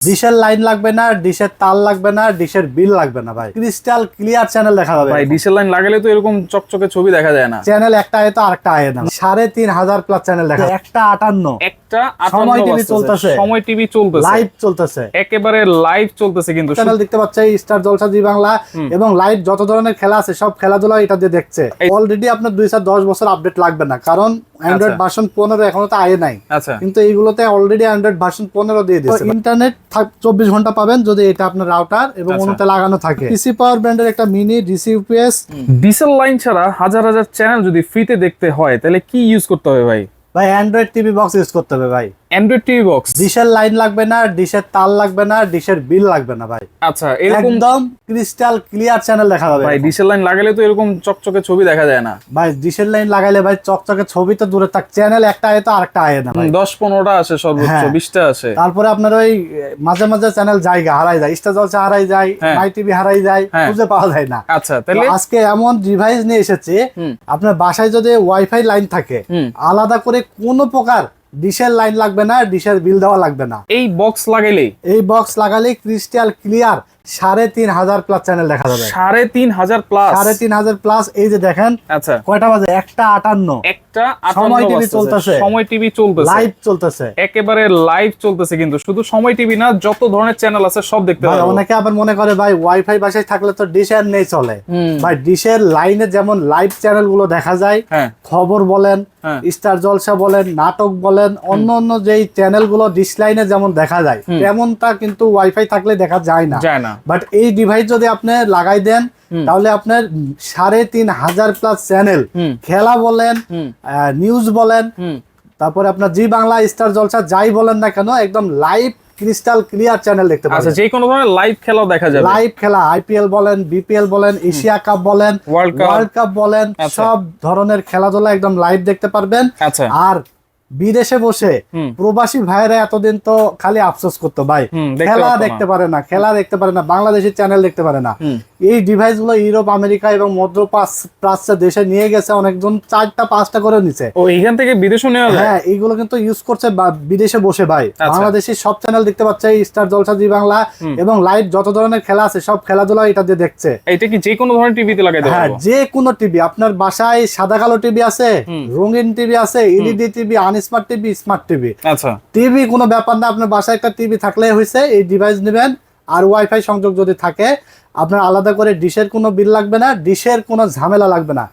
ডিশের line লাগবে না ডিশের তাল লাগবে না ডিশের বিল লাগবে না ভাই। ক্রিস্টাল ক্লিয়ার চ্যানেল দেখা যাবে ভাই ডিশের লাইন লাগালে তো এরকম চকচকে ছবি দেখা যায় না। চ্যানেল একটা আয় তো আরেকটা আয় না। সাড়ে তিন হাজার প্লাস চ্যানেল দেখা যায়। একটা আটান্ন। একটা সময় 58 TV বাজতেছে। চলতেছে। সময় টিভি চলতেছে। লাইভ চলতেছে। একেবারে লাইভ চলতেছে কিন্তু। চ্যানেল দেখতে পাচ্ছে স্টার জলসা জি বাংলা এবং লাইভ যত ধরনের খেলা আছে সব খেলাধুলা এটা দিয়ে দেখছে। অলরেডি আপনার দুই চার দশ বছর আপডেট লাগবে না কারণ অ্যান্ড্রয়েড আচ্ছা। ভার্সন পনেরো এখনও তো আয়ে নাই। আচ্ছা। কিন্তু এইগুলোতে অলরেডি অ্যান্ড্রয়েড ভার্সন পনেরো দিয়ে দিয়েছে। ইন্টারনেট চব্বিশ ঘণ্টা পাবেন যদি এটা আপনার রাউটার এবং আচ্ছা। লাগানো থাকে। পিসি পাওয়ার ব্র্যান্ডের একটা mini DC UPS diesel line ছাড়া হাজার হাজার চ্যানেল যদি ফ্রিতে দেখতে হয় তাহলে কি ইউজ করতে হবে ভাই? ভাই অ্যান্ড্রয়েড টিভি বক্স ইউজ করতে হবে ভাই। অ্যান্ড্রয়েড টিভি বক্স ডিশের লাইন লাগবে না ডিশের তার লাগবে না ডিশের বিল লাগবে না ভাই। আচ্ছা এরকম একদম ক্রিস্টাল ক্লিয়ার চ্যানেল দেখা যাবে ভাই ডিসেল লাইন লাগালে তো এরকম চকচকে ছবি দেখা যায় না। ভাই ডিশের লাইন লাগাইলে ভাই চকচকে ছবি তো দূরে থাক চ্যানেল একটা আয় তো আরেকটা আয় না ভাই। দশ পনেরোটা আসে সর্বোচ্চ হ্যাঁ। বিশটা আসে। তারপরে আপনার ওই মাঝে মাঝে চ্যানেল জায়গা হারাই যায় স্টার জলসা হারাই যায় হ্যাঁ। মাই টিভি হারাই যায় হ্যাঁ। খুঁজে পাওয়া যায় না। আচ্ছা তাহলে আজকে এমন ডিভাইস নিয়ে এসেছে আপনার বাসায় যদি ওয়াইফাই লাইন থাকে আলাদা করে কোনো প্রকার ডিশের লাইন লাগবে না ডিশের বিল দেওয়া লাগবে না। এই বক্স লাগাইলেই? এই বক্স লাগালে ক্রিস্টাল ক্লিয়ার সাড়ে তিন হাজার প্লাস চ্যানেল দেখা যাবে। সাড়ে তিন হাজার প্লাস সাড়ে তিন হাজার প্লাস এই যে দেখেন আচ্ছা। কয়টা বাজে? একটা আটান্ন। একটা সময় 58 TV বাজতেছে। চলতেছে। সময় টিভি চলতেছে। লাইভ চলতেছে। একেবারে লাইভ চলতেছে কিন্তু। শুধু সময় টিভি না যত ধরনের চ্যানেল আছে সব দেখতে পারব। অনেকে আবার মনে করে ভাই ওয়াইফাই বাসায় থাকলে তো ডিশ আর নেই চলে। ভাই ডিশের লাইনে যেমন লাইভ চ্যানেলগুলো দেখা যায় হ্যাঁ। খবর বলেন। স্টার জলসা বলেন নাটক বলেন অন্য অন্য যেই চ্যানেলগুলো ডিশ লাইনে যেমন দেখা যায় তেমনটা কিন্তু ওয়াইফাই থাকলে দেখা যায় না। বাট এই ডিভাইস যদি আপনি লাগাই দেন তাহলে আপনার সাড়ে তিন হাজার প্লাস চ্যানেল খেলা বলেন। নিউজ বলেন তারপরে আপনার জি বাংলা স্টার জলসা যাই বলেন না কেন একদম লাইভ ক্রিস্টাল ক্লিয়ার চ্যানেল দেখতে পাবেন। আচ্ছা যে কোনো ধরনের লাইভ খেলাও দেখা যাবে। লাইভ খেলা আইপিএল বলেন বিপিএল বলেন এশিয়া কাপ বলেন। ওয়ার্ল্ড কাপ বলেন আচ্ছা। সব ধরনের খেলাধুলা একদম লাইভ দেখতে পারবেন। আচ্ছা। আর বিদেশে বসে প্রবাসী ভাইরা এতদিন তো খালি আফসোস করতো ভাই। খেলা দেখতে পারে না খেলা দেখতে পারে না বাংলাদেশের চ্যানেল দেখতে পারে না। এই ডিভাইসগুলো ইউরোপ আমেরিকা এবং মধ্য প্রাচ্য- প্রাচ্য দেশে নিয়ে গেছে অনেকজন চারটা পাঁচটা করে নিছে। ও এখান থেকে বিদেশও নেওয়া হ্যাঁ এইগুলো কিন্তু ইউজ করছে বিদেশে বসে ভাই। আচ্ছা। বাংলাদেশের সব চ্যানেল দেখতে পাচ্ছে স্টার জলসা জি বাংলা এবং লাইভ যত ধরনের খেলা আছে সব খেলাধুলা এটা দিয়ে দেখছে। এটা কি যে কোনো ধরনের টিভিতে লাগাই লাগাইতে হ্যাঁ যে কোনো টিভি আপনার বাসায় সাদা কালো টিভি আছে রঙিন টিভি আছে LED TV unsmart TV smart TV আচ্ছা। টিভি কোনো ব্যাপার না আপনার বাসায় একটা টিভি থাকলে হয়েছে এই ডিভাইস নেবেন আর ওয়াইফাই সংযোগ যদি থাকে আপনার আলাদা করে ডিশের কোনো বিল লাগবে না ডিশের কোনো ঝামেলা লাগবে না।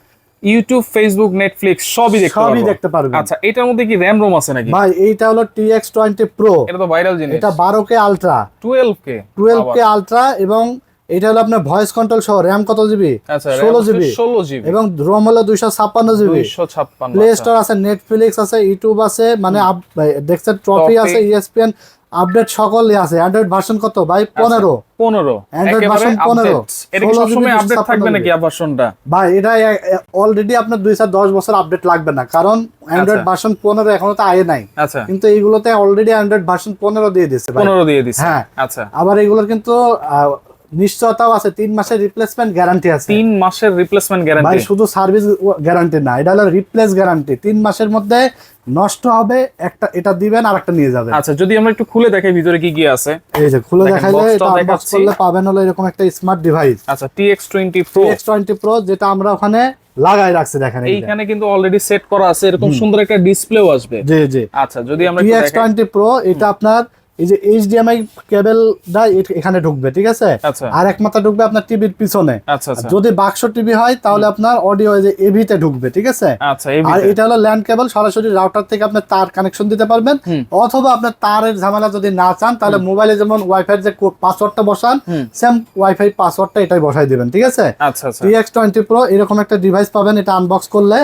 ইউটিউব ফেসবুক নেটফ্লিক্স সবই দেখতে সবই দেখতে পারবেন। আচ্ছা এটার মধ্যে কি র্যাম রোম আছে নাকি? ভাই এইটা হলো টি এক্স টোয়েন্টি প্রো এটা তো ভাইরাল জিনিস। এটা বারো কে আলট্রা 12 কে? টুয়েলভ কে আলট্রা এবং এটা হলো আপনার ভয়েস কন্ট্রোল সহ র্যাম কত জিবি আচ্ছা ষোলো জিবি 16 জিবি এবং রোম হলো দুইশো ছাপ্পান্ন জিবি 256 প্লে স্টোর আছে নেটফ্লিক্স আছে ইউটিউব আছে মানে দেখছেন ট্রফি আছে E ইএসপিএন আপডেট সকলই আছে। অ্যান্ড্রয়েড ভার্সন কত? ভাই পনেরো। 15 অ্যান্ড্রয়েড ভার্সন version 15 এটা কি 16 সবসময় আপডেট থাকবে 56 নাকি ভার্সনটা ভাই এটা অলরেডি আপনার দুই চার দশ বছর আপডেট লাগবে না। কারণ অ্যান্ড্রয়েড। ভার্সন পনেরো এখনও তো আয়ে নাই। আচ্ছা। কিন্তু এইগুলোতে অলরেডি অ্যান্ড্রয়েড ভার্সন পনেরো দিয়ে দিচ্ছে ভাই। 15 দিয়ে দিয়েছে হ্যাঁ। আচ্ছা। আবার এগুলোর কিন্তু নিশ্চয়তাও আছে তিন মাসের রিপ্লেসমেন্ট গ্যারান্টি আছে। তিন মাসের রিপ্লেসমেন্ট ভাই গ্যারান্টি শুধু সার্ভিস গ্যারান্টি না এটা হলো রিপ্লেস গ্যারান্টি তিন মাসের মধ্যে নষ্ট হবে একটা এটা দিবেন আর একটা নিয়ে যাবেন। আচ্ছা যদি আমরা একটু খুলে দেখাই ভিতরে কি কি আছে। এই যে খুলে দেখাইলে এটা আনবক্স করলে পাবেন হলো এরকম একটা স্মার্ট ডিভাইস আচ্ছা TX20 Pro x twenty pro যেটা আমরা ওখানে লাগাই রাখছি দেখেন এই এইখানে কিন্তু অলরেডি সেট করা আছে এরকম সুন্দর একটা ডিসপ্লেও আসবে। জি জি। আচ্ছা যদি আমরা একটু টিএক্স দেখাই। টোয়েন্টি প্রো এটা আপনার এই যে এইচডিএমআই কেবলটা এখানে ঢুকবে ঠিক আছে? আচ্ছা। আর এক মাথা ঢুকবে আপনার টিভির পিছনে। আচ্ছা আচ্ছা। যদি বাক্স টিভি হয় তাহলে আপনার অডিও যে এভিতে ঢুকবে ঠিক আছে? আর এটা হলো ল্যান্ড কেবল সরাসরি রাউটার থেকে আপনি তার কানেকশন দিতে পারবেন। অথবা আপনার তারের ঝামেলা যদি না চান তাহলে মোবাইলে যেমন ওয়াইফাই যে পাসওয়ার্ডটা বসান। সেম ওয়াইফাই পাসওয়ার্ডটা এটাই বসাই দিবেন ঠিক আছে? টিএক্স টোয়েন্টি প্রো এরকম একটা ডিভাইস পাবেন এটা আনবক্স করলে।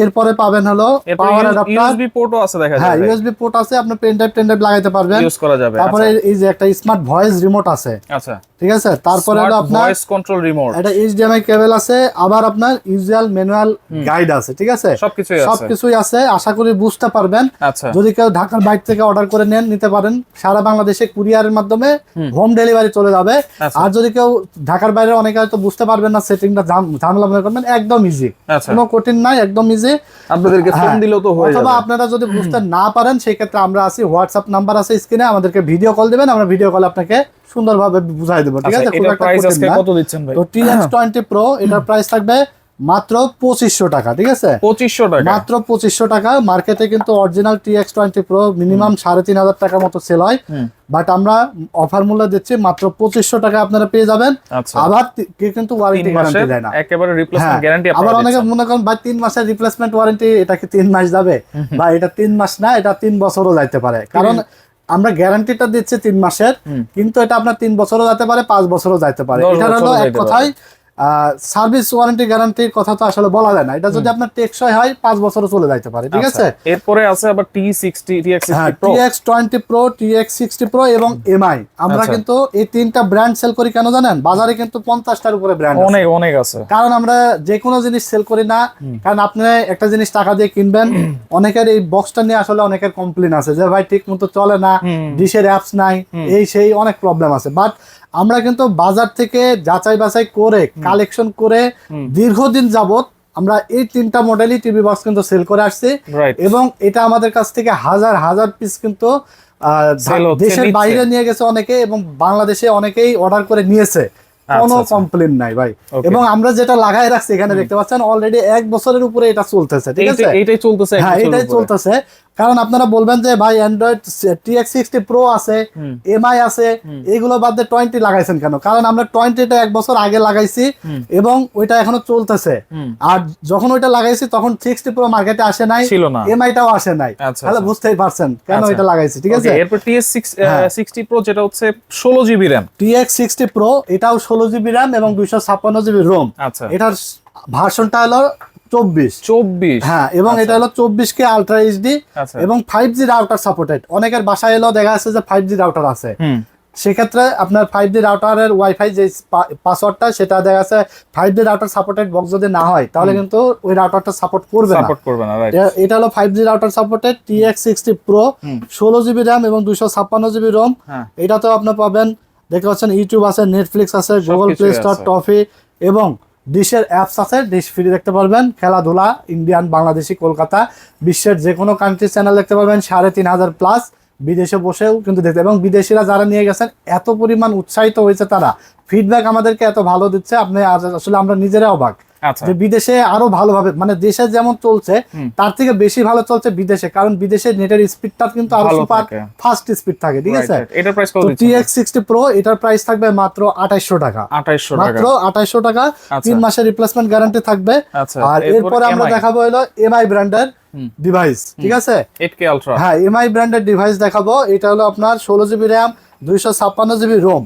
এরপরে পাবেন হলো পাওয়ার অ্যাডাপ্টার ইউএসবি পোর্টও আছে দেখা হ্যাঁ ইউএসবি পোর্ট আছে আপনি পেন ড্রাইভ টেন ড্রাইভ লাগাইতে পারবেন। ইউজ করা যাবে। তারপরে এই যে একটা স্মার্ট ভয়েস রিমোট আছে। আচ্ছা। ঠিক আছে? তারপরে হলো আপনার ভয়েস কন্ট্রোল রিমোট এটা এইচডিএমআই কেবল আছে আবার আপনার ইউজুয়াল ম্যানুয়াল গাইড আছে ঠিক আছে? সবকিছুই আছে। সবকিছুই আছে আশা করি বুঝতে পারবেন। আচ্ছা। যদি কেউ ঢাকার বাইরে থেকে অর্ডার করে নেন নিতে পারেন। সারা বাংলাদেশে কুরিয়ারের মাধ্যমে হোম। ডেলিভারি চলে যাবে। আচ্ছা। আর যদি কেউ ঢাকার বাইরে অনেকে হয়তো বুঝতে পারবেন না সেটিংটা ঝামেলা মনে করবেন একদম ইজি আচ্ছা। কোনো কঠিন নাই একদম ইজি আপনাদেরকে ফোন হ্যাঁ। দিলেও তো হয়ে অথবা আপনারা যদি বুঝতে না পারেন সেই ক্ষেত্রে আমরা আছি হোয়াটসঅ্যাপ নাম্বার আছে স্ক্রিনে আমাদেরকে ভিডিও কল দিবেন আমরা ভিডিও কল আপনাকে সুন্দরভাবে বুঝাই দেবো ঠিক আচ্ছা আছে? এটা প্রাইস আজকে কত দিচ্ছেন ভাই? তো টি এক্স টোয়েন্টি প্রো এটার প্রাইস থাকবে মাত্র পঁচিশশো টাকা ঠিক আছে? পঁচিশশো টাকা। মাত্র পঁচিশশো টাকা। মার্কেটে কিন্তু original T X twenty pro minimum সাড়ে তিন হাজার টাকার মতো সেল হয়। বাট আমরা অফার মূল্য দিচ্ছি মাত্র পঁচিশশো টাকা আপনারা পেয়ে যাবেন। আচ্ছা। আবার কিন্তু ওয়ারেন্টি গ্যারান্টি দেয় না। একেবারে রিপ্লেসমেন্ট গ্যারান্টি আবার অনেকে মনে করেন ভাই তিন মাসের রিপ্লেসমেন্ট ওয়ারেন্টি এটা কি তিন মাস যাবে? বা এটা তিন মাস না এটা তিন বছরও যাইতে পারে। কারণ আমরা গ্যারান্টিটা দিচ্ছি তিন মাসের কিন্তু এটা আপনার তিন বছরও যাইতে পারে পাঁচ বছরও যাইতে পারে। এটা হলো এক কথায় সার্ভিস ওয়ারেন্টি গ্যারান্টির কথা তো আসলে বলা যায় না। এটা যদি আপনার টেকসই হয় পাঁচ বছরও চলে যাইতে পারে ঠিক আচ্ছা, আছে? এরপরে আছে আবার টি সিক্সটি হ্যাঁ TX twenty pro TX sixty pro এবং এমআই আমরা আচ্ছা। কিন্তু এই তিনটা ব্র্যান্ড সেল করি কেন জানেন? বাজারে কিন্তু পঞ্চাশটার উপরে ব্র্যান্ড অনেক অনেক আছে। কারণ আমরা যে কোনো জিনিস সেল করি না কারণ আপনি একটা জিনিস টাকা দিয়ে কিনবেন অনেকের এই বক্সটা নিয়ে আসলে অনেকের কমপ্লেন আছে যে ভাই ঠিক মতো চলে না। ডিশের অ্যাপস নাই এই সেই অনেক প্রবলেম আছে। বাট আমরা কিন্তু বাজার থেকে যাচাই বাছাই করে কালেকশন করে দীর্ঘদিন যাবত আমরা এই তিনটা মডেলই টিভি বক্স কিন্তু সেল করে আসছি। এবং এটা আমাদের কাছ থেকে হাজার হাজার পিস কিন্তু দেশের বাইরে নিয়ে গেছে অনেকে এবং বাংলাদেশে অনেকেই অর্ডার করে নিয়েছে। কোনো আচ্ছা। কমপ্লেন নাই ভাই। এবং আমরা যেটা লাগাই রাখছি এখানে দেখতে পাচ্ছেন অলরেডি এক বছরের উপরে এটা চলতেছে ঠিক আছে? এইটাই চলতেছে হ্যাঁ এটাই চলতেছে। কারণ আপনারা বলবেন যে ভাই Android T X sixty pro আছে। এমআই আছে এগুলো বাদ দিয়ে টোয়েন্টি লাগাইছেন কেন? কারণ আমরা টোয়েন্টিটা এক বছর আগে লাগাইছি এবং ওইটা এখনও চলতেছে। আর যখন ওইটা লাগাইছি তখন সিক্সটি প্রো মার্কেটে আসে নাই ছিল না। এমআইটাও আসে নাই। আচ্ছা, তাহলে আচ্ছা। বুঝতেই পারছেন কেন আচ্ছা। এটা লাগাইছি ঠিক আছে? এরপর হ্যাঁ। সিক্সটি প্রো যেটা হচ্ছে ষোলো GB RAM T X sixty pro এটাও ষোলো জিবি র্যাম এবং দুইশো ছাপ্পান্ন জিবি রোম আচ্ছা। এটার ভার্সনটা হলো চব্বিশ। চব্বিশ। হ্যাঁ এবং এটা হলো চব্বিশ কে আলট্রা এইচডি আচ্ছা। এবং ফাইভ জি রাউটার সাপোর্টেড অনেকের বাসায় এলো দেখা যাচ্ছে যে ফাইভ জি রাউটার আছে। সেক্ষেত্রে আপনার ফাইভ জি রাউটারের ওয়াইফাই যে পাসওয়ার্ডটা সেটা দেখা যাচ্ছে five G router supported box যদি না হয় তাহলে কিন্তু ওই রাউটারটা সাপোর্ট করবে না। সাপোর্ট করবে না এটা হলো five G router supported T X sixty pro ষোলো জিবি র্যাম এবং দুশো ছাপ্পান্ন জিবি রোম হ্যাঁ। এটাতেও আপনি পাবেন দেখতে পাচ্ছেন ইউটিউব আছে নেটফ্লিক্স আছে গুগল প্লে স্টোর টফি এবং ডিশের অ্যাপস আছে ডিশ ফ্রি দেখতে পারবেন। খেলাধুলা ইন্ডিয়ান বাংলাদেশি, কলকাতা, বিশ্বের যে কোনো কান্ট্রি চ্যানেল দেখতে পারবেন, সাড়ে তিন হাজার প্লাস বিদেশে বসেও কিন্তু দেখতে এবং বিদেশিরা যারা নিয়ে গেছেন, এত পরিমাণ উৎসাহিত হয়েছে তারা। ফিডব্যাক আমাদেরকে এত ভালো দিচ্ছে, আপনি আসলে আমরা নিজেরাও অবাক। যে বিদেশে আরও ভালোভাবে মানে দেশে যেমন চলছে তার থেকে বেশি ভালো চলছে বিদেশে কারণ বিদেশে নেটের স্পিডটা কিন্তু আরও সুপার ফাস্ট স্পিড থাকে ঠিক আছে? এটার প্রাইস কত এক্স সিক্সটি প্রো এটার প্রাইস থাকবে মাত্র আঠাইশশো টাকা। আঠাইশশো টাকা। মাত্র আঠাইশশো টাকা আচ্ছা। তিন মাসের রিপ্লেসমেন্ট গ্যারান্টি থাকবে। আচ্ছা আর এরপরে আমরা দেখাবো হলো এমআই ব্র্যান্ডের ডিভাইস ঠিক আছে? 8K আলট্রা হ্যাঁ এমআই ব্র্যান্ডের ডিভাইস দেখাবো। এটা হলো আপনার ষোলো জিবি র্যাম দুইশো ছাপ্পান্ন জিবি রোম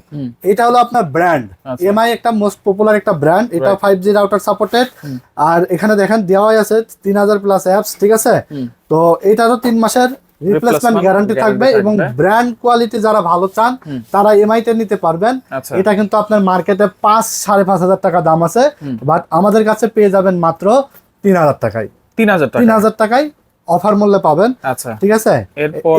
এটা হলো আপনার ব্র্যান্ড আচ্ছা। এমআই একটা মোস্ট পপুলার একটা ব্র্যান্ড এটা ফাইভ জি রাউটার সাপোর্টেড আর এখানে দেখেন দেওয়াই আছে তিন হাজার প্লাস অ্যাপস ঠিক আছে? তো এটারও তিন মাসের রিপ্লেসমেন্ট গ্যারান্টি থাকবে এবং ব্র্যান্ড কোয়ালিটি যারা ভালো চান। তারা এমআই তে নিতে পারবেন। আচ্ছা। এটা কিন্তু আপনার মার্কেটে পাঁচ সাড়ে পাঁচ হাজার টাকা দাম আছে। বাট আমাদের কাছে পেয়ে যাবেন মাত্র তিন হাজার টাকায়। তিন হাজার তিন হাজার টাকায় অফার মূল্যে পাবেন। আচ্ছা। ঠিক আছে?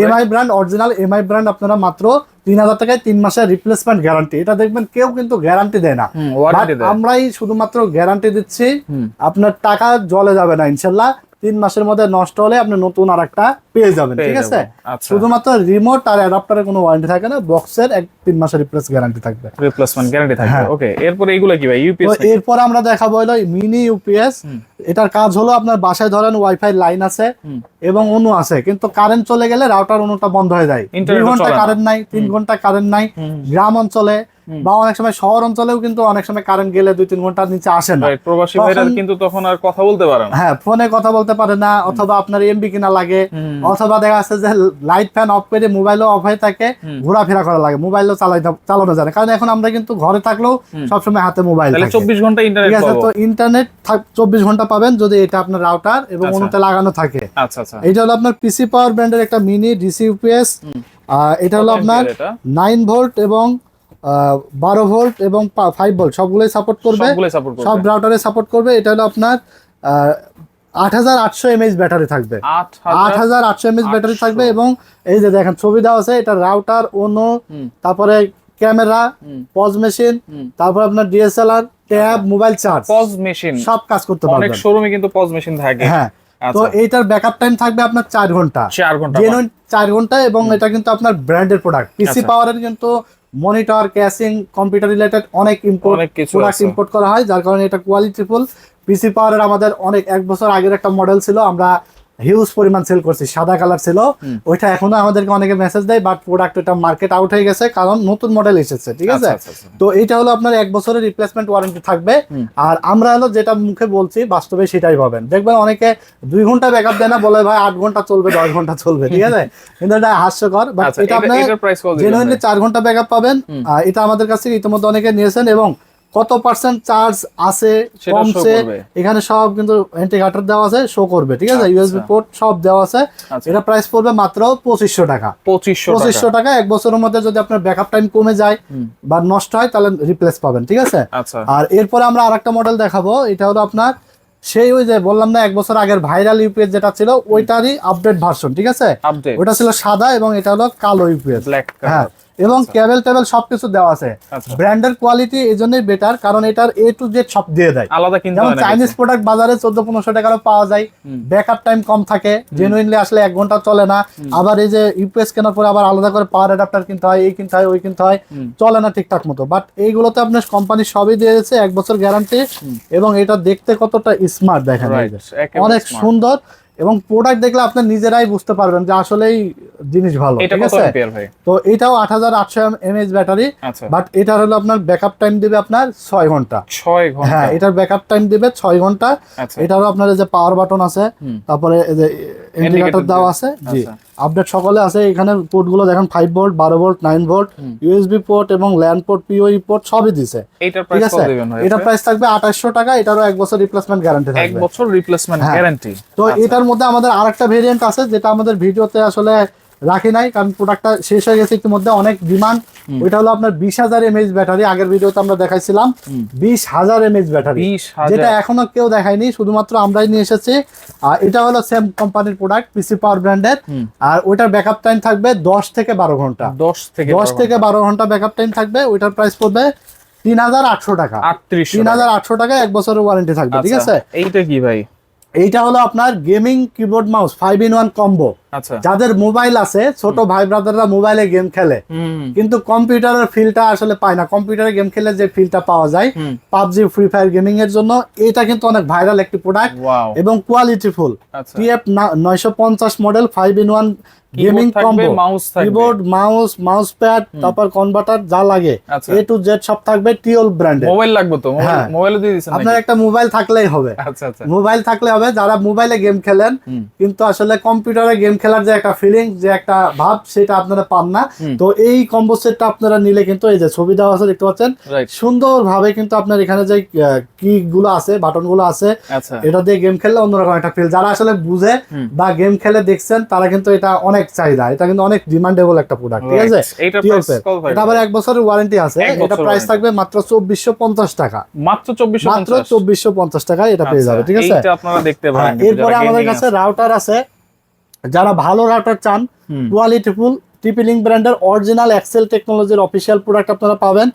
MI brand original MI brand আপনারা মাত্র তিন হাজার টাকায় তিন মাসের রিপ্লেসমেন্ট গ্যারান্টি এটা দেখবেন কেউ কিন্তু গ্যারান্টি দেয় না। আমরাই শুধুমাত্র গ্যারান্টি দিচ্ছি। আপনার টাকা জলে যাবে না ইনশাল্লাহ। তিন মাসের মধ্যে নষ্ট হলে আপনি নতুন আর একটা পেয়ে যাবেন ঠিক আছে? আচ্ছা। শুধুমাত্র রিমোট আর অ্যাডাপ্টারের কোনো ওয়ারেন্টি থাকে না বক্সের এক তিন মাসের রিপ্লেস গ্যারান্টি থাকবে। রিপ্লেসমেন্ট গ্যারান্টি থাকবে হ্যাঁ। ওকে এরপরে এগুলো কি ভাই? ইউপিএস এরপর আমরা দেখাবো হলো মিনি ইউপিএস। এটার কাজ হলো আপনার বাসায় ধরেন ওয়াইফাই লাইন আছে এবং অনু আছে কিন্তু কারেন্ট চলে গেলে রাউটার অনুটা বন্ধ হয়ে যায়। দুই ঘণ্টা কারেন্ট নাই তিন ঘণ্টা কারেন্ট নাই গ্রাম অঞ্চলে বা অনেক সময় শহর অঞ্চলেও কিন্তু অনেক সময় কারেন্ট গেলে দুই তিন ঘণ্টার নিচে আসে না। প্রবাসী ভাইরা কিন্তু তখন আর কথা বলতে পারে না। হ্যাঁ ফোনে কথা বলতে পারে না অথবা আপনার এমবি কিনা লাগে অথবা দেখা যাচ্ছে যে লাইট ফ্যান অফ করে মোবাইলও অফ হয়ে থাকে ঘোরাফেরা করা লাগে মোবাইলও চালাই চালানো যায় না। কারণ এখন আমরা কিন্তু ঘরে থাকলেও সবসময় হাতে মোবাইল তাহলে চব্বিশ ঘণ্টা ঠিক ইন্টারনেট আছে তো ইন্টারনেট চব্বিশ ঘণ্টা পাবেন যদি এটা আপনার রাউটার এবং আচ্ছা। অনুতে লাগানো থাকে। আচ্ছা আচ্ছা। এটা হলো আপনার পিসি পাওয়ার ব্র্যান্ডের একটা মিনি ডিসি ইউপিএস। এটা হলো আপনার? নাইন ভোল্ট এবং বারো ভোল্ট এবং ফাইভ ভোল্ট সবগুলোই সাপোর্ট করবে। সব রাউটারে সাপোর্ট করবে। এটা হলো আপনার আট হাজার আটশো এমএইচ ব্যাটারি থাকবে। আট হাজার আটশো এমএইচ ব্যাটারি থাকবে এবং এই যে দেখেন ছবি দেওয়া আছে এটা রাউটার ওনো তারপরে ক্যামেরা পজ মেশিন। তারপর আপনার DSLR tab mobile charge POS machine সব কাজ করতে অনেক শোরুমে কিন্তু পজ মেশিন থাকে। হ্যাঁ তো আচ্ছা এইটার ব্যাকআপ টাইম থাকবে আপনার চার ঘণ্টা। চার ঘণ্টা জেনুইন চার ঘণ্টা এবং এটা কিন্তু আপনার ব্র্যান্ডের প্রোডাক্ট পিসি। পাওয়ারের কিন্তু মনিটর ক্যাসিং কম্পিউটার রিলেটেড অনেক ইম্পোর্ট অনেক কিছু প্রোডাক্ট ইম্পোর্ট করা হয় যার কারণে এটা কোয়ালিটিফুল পিসি পাওয়ারের আমাদের অনেক এক বছর আগের একটা মডেল ছিল আমরা হিউজ পরিমাণ সেল করছি সাদা কালার ছিল। ওইটা এখনও আমাদেরকে অনেকে মেসেজ দেয় বাট প্রোডাক্ট ওটা মার্কেট আউট হয়ে গেছে কারণ নতুন মডেল এসেছে ঠিক আছে? আচ্ছা, আচ্ছা, আচ্ছা। তো এইটা হলো আপনার এক বছরের রিপ্লেসমেন্ট ওয়ারেন্টি থাকবে। আর আমরা হলো যেটা মুখে বলছি বাস্তবে সেটাই পাবেন। দেখবেন অনেকে দুই ঘণ্টা ব্যাকআপ দেয় না বলে ভাই আট ঘণ্টা চলবে দশ ঘণ্টা চলবে ঠিক আছে? কিন্তু এটা হাস্যকর বাট এটা এটা- আপনার জেনুইনলি চার ঘণ্টা ব্যাকআপ পাবেন। এটা আমাদের কাছ থেকে ইতিমধ্যে অনেকে নিয়েছেন এবং কত পার্সেন্ট চার্জ আছে কমছে এখানে সব কিন্তু ইন্ডিকেটর দেওয়া আছে শো করবে ঠিক আছে? আচ্ছা। ইউএসবি পোর্ট সব দেওয়া আছে। আচ্ছা। এটা প্রাইস পড়বে মাত্র পঁচিশশো টাকা। পঁচিশশো টাকা। এক বছরের মধ্যে যদি আপনার ব্যাকআপ টাইম কমে যায় বা নষ্ট হয় তাহলে রিপ্লেস পাবেন ঠিক আছে? আচ্ছা। আর এরপরে আমরা আরেকটা মডেল দেখাবো এটা হলো আপনার সেই ওই যে বললাম না এক বছর আগের ভাইরাল ইউপিএস যেটা ছিল ওইটারই আপডেট ভার্সন ঠিক আছে? ওটা ছিল সাদা এবং এটা হলো কালো ইউপিএস হ্যাঁ। এবং কেবল টেবল সবকিছু দেওয়া আছে। আচ্ছা। ব্র্যান্ডের কোয়ালিটি এই জন্যই বেটার কারণ এটার এ টু জেড সব দিয়ে দেয়। আলাদা কিনতে যেমন চাইনিজ প্রোডাক্ট বাজারে চোদ্দ পনেরোশো টাকারও পাওয়া যায়। ব্যাকআপ টাইম কম থাকে জেনুইনলি আসলে এক ঘণ্টা চলে না। আবার এই যে ইউপিএস কেনার পরে আবার আলাদা করে পাওয়ার অ্যাডাপ্টার কিনতে হয় এই কিনতে হয় ওই কিনতে হয় চলে না ঠিকঠাক মতো। বাট এইগুলোতে আপনার কোম্পানি সবই দিয়েছে এক বছর গ্যারান্টি এবং এটা দেখতে কতটা স্মার্ট দেখা এই Right, যে। একেবারে অনেক সুন্দর। এবং প্রোডাক্ট দেখলে আপনি নিজেরাই বুঝতে পারবেন যে আসলেই জিনিস ভালো ঠিক আছে? তো এটাও আট হাজার আটশো এম এইচ ব্যাটারি আচ্ছা। বাট এটার হলো আপনার ব্যাকআপ টাইম দিবে আপনার ছয় ঘণ্টা। ছয় ঘণ্টা। হ্যাঁ এটার ব্যাকআপ টাইম দিবে ছয় ঘণ্টা। আচ্ছা। এটারও আপনার এই যে পাওয়ার বাটন আছে তারপরে যে ইন্ডিকেটর দাও আছে? জি। আচ্ছা। আপডেট সকলে আছে এখানে পোর্টগুলো দেখেন 5 ভোল্ট বারো ভোল্ট 9 ভোল্ট ইউএসবি পোর্ট এবং ল্যান্ড পোর্ট পিওই পোর্ট সবই দিছে। এটার ঠিক প্রাইস আছে? কত দিবেন ভাই এটা প্রাইস থাকবে 2800 টাকা এটারও এক বছর রিপ্লেসমেন্ট গ্যারান্টি থাকবে। এক বছর রিপ্লেসমেন্ট। গ্যারান্টি তো এটার মধ্যে আমাদের আরেকটা ভেরিয়েন্ট আছে যেটা আমাদের ভিডিওতে আসলে রাখি নাই কারণ প্রোডাক্টটা শেষ হয়ে গেছে ইতিমধ্যে অনেক ডিমান্ড ওইটা হলো আপনার বিশ হাজার এমএইচ ব্যাটারি আগের ভিডিওতে আমরা দেখাইছিলাম। বিশ হাজার এমএইচ ব্যাটারি যেটা এখনও কেউ দেখায়নি শুধুমাত্র আমরাই নিয়ে এসেছি। আর এটা হলো সেম কোম্পানির প্রোডাক্ট পিসি পাওয়ার ব্র্যান্ডের আর ওইটার ব্যাকআপ টাইম থাকবে দশ থেকে বারো ঘণ্টা। দশ থেকে দশ থেকে বারো ঘণ্টা ব্যাকআপ টাইম থাকবে ওইটার প্রাইস পড়বে তিন হাজার আটশো টাকা। তিন হাজার আটশো টাকা এক বছরের ওয়ারেন্টি থাকবে ঠিক আছে? আচ্ছা, এইটা কি ভাই? এইটা হলো আপনার gaming keyboard mouse five in one combo যাদের মোবাইল আছে ছোট ভাই ব্রাদাররা মোবাইলে গেম খেলে। কিন্তু কম্পিউটারের ফিলটা আসলে পায় না। কম্পিউটারে গেম খেলে যে ফিলটা পাওয়া যায় পাবজি ফ্রি ফায়ার গেমিং এর জন্য এটা কিন্তু অনেক ভাইরাল একটি প্রোডাক্ট এবং কোয়ালিটিফুল আচ্ছা। টিএফ নয়শো পঞ্চাশ model five in one gaming combo mouse keyboard mouse mouse pad তারপর কনভার্টার যা লাগে। আচ্ছা। এ টু জেড সব থাকবে টিওল ব্র্যান্ডের মোবাইল লাগবে তো? হ্যাঁ। মোবাইলও দিয়ে দিছেন আপনার একটা মোবাইল থাকলেই হবে। আচ্ছা আচ্ছা। মোবাইল থাকলে হবে যারা মোবাইলে গেম খেলেন কিন্তু আসলে কম্পিউটারে গেম খেলার যে একটা ফিলিং যে একটা ভাব সেটা আপনারা পান না। তো এই কম্বো সেটটা আপনারা নিলে কিন্তু এই যে ছবি দেওয়া আছে দেখতে পাচ্ছেন সুন্দরভাবে কিন্তু আপনার এখানে যে কি গুলো আছে বাটনগুলো আছে আচ্ছা। এটা দিয়ে গেম খেললে অন্যরকম একটা ফিল যারা আসলে বুঝে বা গেম খেলে দেখছেন তারা কিন্তু এটা অনেক চাহিদা। এটা কিন্তু অনেক ডিমান্ডেবল একটা প্রোডাক্ট ঠিক আছে? এটা আবার এক বছরের ওয়ারেন্টি আছে। এটা প্রাইস থাকবে মাত্র চব্বিশশো পঞ্চাশ টাকা। মাত্র চব্বিশশো মাত্র চব্বিশশো পঞ্চাশ টাকায় এটা পেয়ে যাবে ঠিক আছে? আপনারা দেখতে পারেন এরপরে আমাদের কাছে রাউটার আছে যারা ভালো রাউটার চান। কোয়ালিটিফুল টিপি লিঙ্ক ব্র্যান্ডের অরিজিনাল এক্সেল টেকনোলজির অফিসিয়াল প্রোডাক্ট আপনারা পাবেন।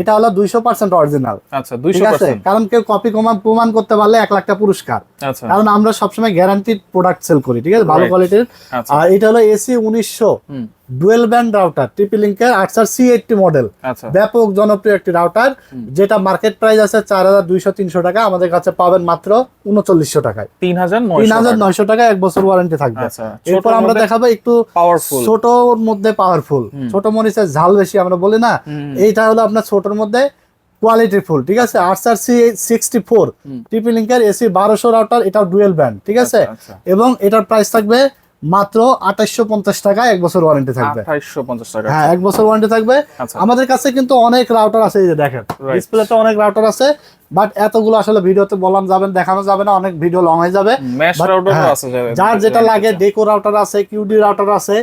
এটা হলো দুইশো পার্সেন্ট অরিজিনাল আচ্ছা দুইশো আছে কারণ কেউ কপি প্রমাণ করতে পারলে এক লাখটা টাকা পুরস্কার। আচ্ছা। কারণ আমরা সবসময় গ্যারান্টিড প্রোডাক্ট সেল করি ঠিক আছে? ভালো কোয়ালিটির আচ্ছা। আর এটা হলো এসি উনিশশো। ডুয়েল ব্যান্ড রাউটার টিপি লিঙ্কের আটসার সি এইটটি মডেল আচ্ছা। ব্যাপক জনপ্রিয় একটি রাউটার যেটা মার্কেট প্রাইস আছে চার হাজার দুইশো তিনশো টাকা আমাদের কাছে পাবেন মাত্র উনচল্লিশশো টাকায়। তিন হাজার তিন হাজার নয়শো টাকা এক বছর ওয়ারেন্টি থাকবে। আচ্ছা এরপর আমরা দেখাবো একটু পাওয়ারফুল ছোটর মধ্যে পাওয়ারফুল ছোট মরিচের ঝাল বেশি আমরা বলি না। এইটা হলো আপনার ছোটর মধ্যে কোয়ালিটি ফুল ঠিক আছে? Archer C sixty four TP লিঙ্কের এসি বারোশো রাউটার এটা ডুয়েল ব্যান্ড ঠিক আছে? আচ্ছা এবং এটার প্রাইস থাকবে মাত্র আঠাশশো পঞ্চাশ টাকা এক বছর ওয়ারেন্টি থাকবে। আঠাইশশো পঞ্চাশ টাকা। হ্যাঁ এক বছর ওয়ারেন্টি থাকবে। আচ্ছা। আমাদের কাছে কিন্তু অনেক রাউটার আছে এই যে দেখেন. ডিসপ্লেতে অনেক রাউটার আছে বাট এতগুলো আসলে ভিডিওতে বললাম যাবেন দেখানো যাবে না অনেক ভিডিও লং হয়ে যাবে। হ্যাঁ, আছে যার যেটা লাগে ডেকো রাউটার আছে কিউডি রাউটার আছে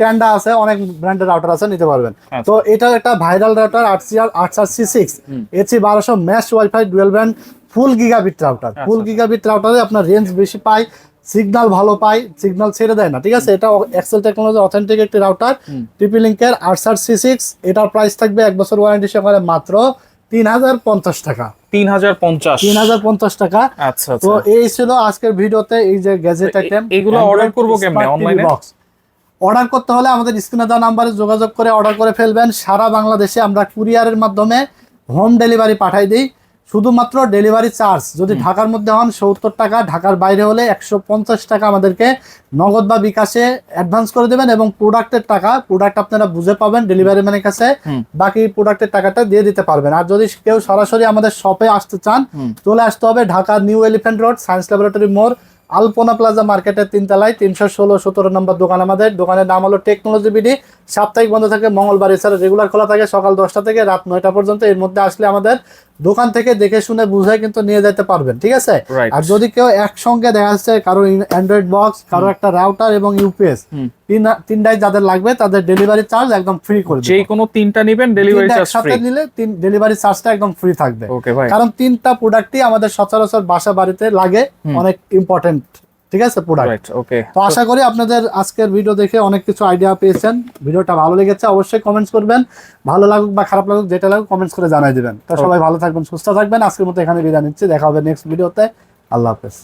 টেন্ডা আছে অনেক ব্র্যান্ডের রাউটার আছে নিতে পারবেন। আচ্ছা। তো এটা একটা viral router Archer Archer C six. AC বারোশো mesh WiFi dual brand full gigabit router full আচ্ছা। গিগাবিট রাউটারে আপনার রেঞ্জ বেশি পায় সিগনাল ভালো পায় সিগন্যাল ছেড়ে দেয় না ঠিক আছে? এটা এক্সেল টেকনোলজি অথেন্টিক একটি রাউটার। টিপি লিঙ্কের আটসার সি সিক্স এটার প্রাইস থাকবে এক বছর ওয়ারেন্টি সহকারে মাত্র তিন হাজার পঞ্চাশ টাকা। তিন হাজার পঞ্চাশ। তিন হাজার পঞ্চাশ টাকা। আচ্ছা তো আচ্ছা। এই ছিল আজকের ভিডিওতে এই যে গ্যাজেট তো এ- আইটেম এগুলো order করব কেমনে? এ? অর্ডার করতে হলে আমাদের স্ক্রিনে দেওয়া নাম্বারে যোগাযোগ করে অর্ডার করে ফেলবেন। সারা বাংলাদেশে আমরা কুরিয়ারের মাধ্যমে হোম ডেলিভারি পাঠাই দিই। শুধুমাত্র ডেলিভারি চার্জ যদি ঢাকার মধ্যে হন সত্তর টাকা ঢাকার বাইরে হলে একশো পঞ্চাশ টাকা আমাদেরকে নগদ বা বিকাশে অ্যাডভান্স করে দেবেন এবং প্রোডাক্টের টাকা প্রোডাক্ট আপনারা বুঝে পাবেন ডেলিভারি ম্যানের কাছে বাকি প্রোডাক্টের টাকাটা দিয়ে দিতে পারবেন। আর যদি কেউ সরাসরি আমাদের শপে আসতে চান চলে আসতে হবে Dhaka new elephant road science laboratory মোড় আলপনা প্লাজা মার্কেটের তিনতলায় তিনশো ষোলো সতেরো নম্বর দোকান আমাদের। দোকানের নাম হলো টেকনোলজি বিডি সাপ্তাহিক বন্ধ থাকে মঙ্গলবার এছাড়া রেগুলার খোলা থাকে সকাল দশটা থেকে রাত নয়টা পর্যন্ত। এর মধ্যে আসলে আমাদের দোকান থেকে দেখে শুনে বুঝে কিন্তু নিয়ে যেতে পারবেন ঠিক আছে? আর যদি কেউ একসঙ্গে দেখা যাচ্ছে কারও অ্যান্ড্রয়েড বক্স কারও একটা রাউটার এবং ইউপিএস তিনটাই যাদের লাগবে তাদের ডেলিভারি চার্জ একদম ফ্রি করে যে কোনো তিনটা নিবেন ডেলিভারি চার্জ একসাথে নিলে তিন ডেলিভারি চার্জটা একদম ফ্রি থাকবে। কারণ তিনটা প্রোডাক্টই আমাদের সচরাচর বাসা বাড়িতে লাগে অনেক ইম্পর্টেন্ট ঠিক আছে প্রোডাক্ট ওকে তো আশা করি আপনাদের আজকের ভিডিও দেখে অনেক কিছু আইডিয়া পেয়েছেন। ভিডিওটা ভালো লেগেছে অবশ্যই কমেন্টস করবেন। ভালো লাগুক বা খারাপ লাগুক যেটা লাগুক কমেন্টস করে জানাই দিবেন। তো সবাই ভালো থাকবেন সুস্থ থাকবেন। আজকের মতো এখানে বিদায় নিচ্ছি। দেখা হবে নেক্সট ভিডিওতে আল্লাহ হাফেজ।